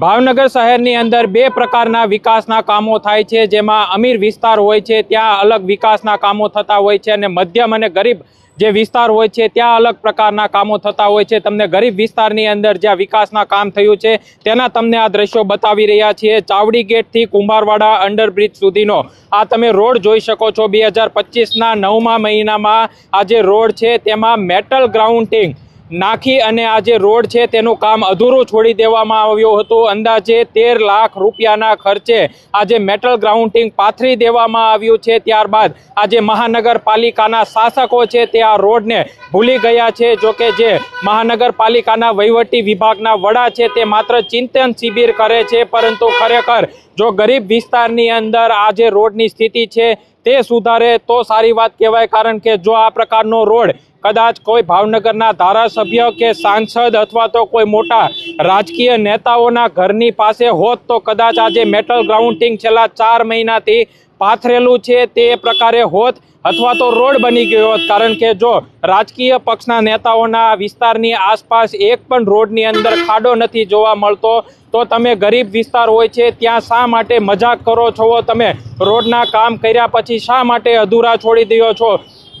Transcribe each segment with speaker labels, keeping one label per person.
Speaker 1: ભાવનગર શહેરની અંદર બે પ્રકારના વિકાસના કામો થાય છે. જેમાં અમીર વિસ્તાર હોય છે, ત્યાં અલગ વિકાસના કામો થતા હોય છે અને મધ્યમ અને ગરીબ જે વિસ્તાર હોય છે, ત્યાં અલગ પ્રકારના કામો થતા હોય છે. તમને ગરીબ વિસ્તારની અંદર જ્યાં વિકાસના કામ થયું છે, તેના તમને આ દ્રશ્યો બતાવી રહ્યા છીએ. ચાવડી ગેટથી કુંભારવાડા અંડરબ્રિજ સુધીનો. આ તમે રોડ જોઈ શકો છો. બે હજાર પચીસના નવમા મહિનામાં આ જે રોડ છે, તેમાં મેટલ ગ્રાઉન્ડિંગ નાખી અને આ જે રોડ છે તેનું કામ અધૂરું છોડી દેવામાં આવ્યું હતું. અંદાજે તેર લાખ રૂપિયાના ખર્ચે આ જે મેટલ ગ્રાઉન્ડિંગ પાથરી દેવામાં આવ્યું છે. ત્યારબાદ આ જે મહાનગરપાલિકાના શાસકો છે તે આ રોડને ભૂલી ગયા છે. જો કે જે મહાનગરપાલિકાના વહીવટી વિભાગના વડા છે તે માત્ર ચિંતન શિબિર કરે છે. પરંતુ ખરેખર જો ગરીબ વિસ્તારની અંદર આ જે રોડની સ્થિતિ છે તે સુધારે તો સારી વાત કહેવાય. કારણ કે જો આ પ્રકારનો રોડ કદાચ કોઈ ભાવનગરના ધારાસભ્ય કે સાંસદ અથવા તો કોઈ મોટા રાજકીય નેતાઓના ઘરની પાસે હોત તો કદાચ આજે મેટલ ગ્રાઉન્ડિંગ છેલ્લા ચાર મહિનાથી પાથરેલું છે તે પ્રકારે હોત અથવા તો રોડ બની ગયો હોત. કારણ કે જો રાજકીય પક્ષના નેતાઓના વિસ્તારની આસપાસ એક પણ રોડની અંદર ખાડો નથી જોવા મળતો, તો તમે ગરીબ વિસ્તાર હોય છે, ત્યાં શા માટે મજાક કરો છો? તમે રોડના કામ કર્યા પછી શા માટે અધૂરા છોડી દો છો?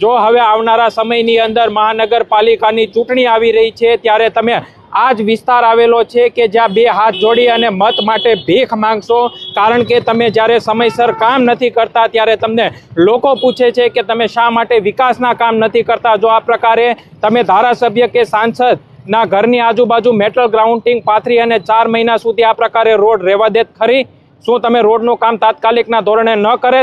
Speaker 1: જો હવે આવનારા સમયની અંદર મહાનગરપાલિકાની ચૂંટણી આવી રહી છે, ત્યારે તમે આ જ વિસ્તાર આવેલો છે કે જ્યાં બે હાથ જોડી અને મત માટે ભીખ માંગશો. કારણ કે તમે જ્યારે સમયસર કામ નથી કરતા, ત્યારે તમને લોકો પૂછે છે કે તમે શા માટે વિકાસના કામ નથી કરતા. જો આ પ્રકારે તમે ધારાસભ્ય કે સાંસદ ના ઘરની આજુબાજુ મેટલ ગ્રાઉન્ડિંગ પાથરી અને ચાર મહિના સુધી આ પ્રકારે રોડ રહેવા દેત ખરી? શું તમે રોડનું કામ તાત્કાલિકના ધોરણે ન કરે?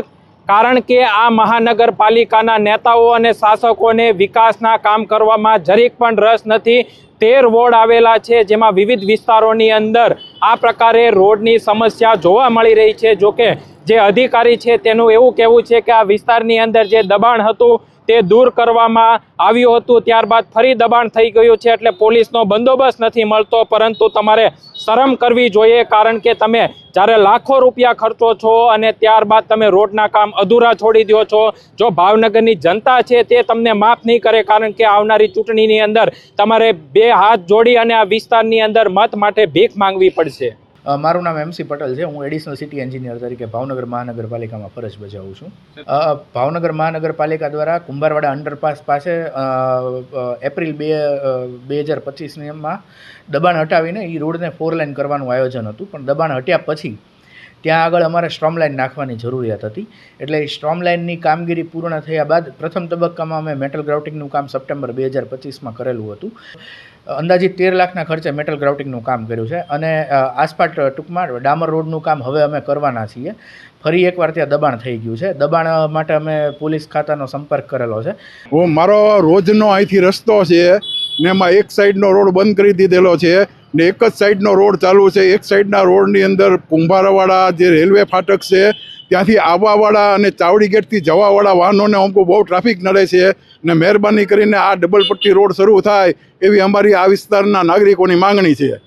Speaker 1: કારણ કે આ મહાનગરપાલિકાના નેતાઓ અને શાસકોને વિકાસના કામ કરવામાં જરીક પણ રસ નથી. તેર વોર્ડ આવેલા છે, જેમાં વિવિધ વિસ્તારોની અંદર આ પ્રકારે રોડની સમસ્યા જોવા મળી રહી છે. જોકે જે અધિકારી છે, તેનું એવું કહેવું છે કે આ વિસ્તારની અંદર જે દબાણ હતું તે દૂર કરવામાં આવ્યું હતું. ત્યારબાદ ફરી દબાણ થઈ ગયું છે, એટલે પોલીસનો બંદોબસ્ત નથી મળતો, પરંતુ તમારે શરમ કરવી જોઈએ, કારણ કે તમે જ્યારે લાખો રૂપિયા ખર્ચો છો અને ત્યારબાદ તમે રોડના કામ અધૂરા છોડી દો છો, જો ભાવનગરની જનતા છે તે તમને માફ નહીં કરે, કારણ કે આવનારી ચૂંટણીની અંદર તમારે બે હાથ જોડી અને આ વિસ્તારની અંદર મત માટે ભીખ માંગવી પડશે.
Speaker 2: મારું નામ એમસી પટેલ છે. હું એડિશનલ સિટી એન્જિનિયર તરીકે ભાવનગર મહાનગરપાલિકામાં ફરજ બજાવું છું. ભાવનગર મહાનગરપાલિકા દ્વારા કુંભારવાડા અંડરપાસ પાસે એપ્રિલ બે બે હજાર પચીસમાં દબાણ હટાવીને એ રોડને ફોર લાઇન કરવાનું આયોજન હતું. પણ દબાણ હટ્યા પછી ત્યાં આગળ અમારે સ્ટ્રોમ લાઇન નાખવાની જરૂરિયાત હતી. એટલે એ સ્ટ્રોમ લાઇનની કામગીરી પૂર્ણ થયા બાદ પ્રથમ તબક્કામાં અમે મેટલ ગ્રાઉટિંગનું કામ સપ્ટેમ્બર બે હજાર પચીસમાં કરેલું હતું. અંદાજિત તેર લાખના ખર્ચે મેટલ ગ્રાઉટિંગનું કામ કર્યું છે અને આસપાટ ટૂંકમાં ડામર રોડનું કામ હવે અમે કરવાના છીએ. ફરી એકવાર ત્યાં દબાણ થઈ ગયું છે. દબાણ માટે અમે પોલીસ ખાતાનો સંપર્ક કરેલો છે.
Speaker 3: મારો રોજનો અહીંથી રસ્તો છે ને એમાં એક સાઈડનો રોડ બંધ કરી દીધેલો છે. ને એક જ સાઈડનો રોડ ચાલુ છે. એક સાઈડના રોડની અંદર કુંભારાવાળા જે રેલવે ફાટક છે, ત્યાંથી આવવાવાળા અને ચાવડી ગેટથી જવાવાળા વાહનોને અમુક બહુ ટ્રાફિક નડે છે ને મહેરબાની કરીને આ ડબલ પટ્ટી રોડ શરૂ થાય એવી અમારી આ વિસ્તારના નાગરિકોની માંગણી છે.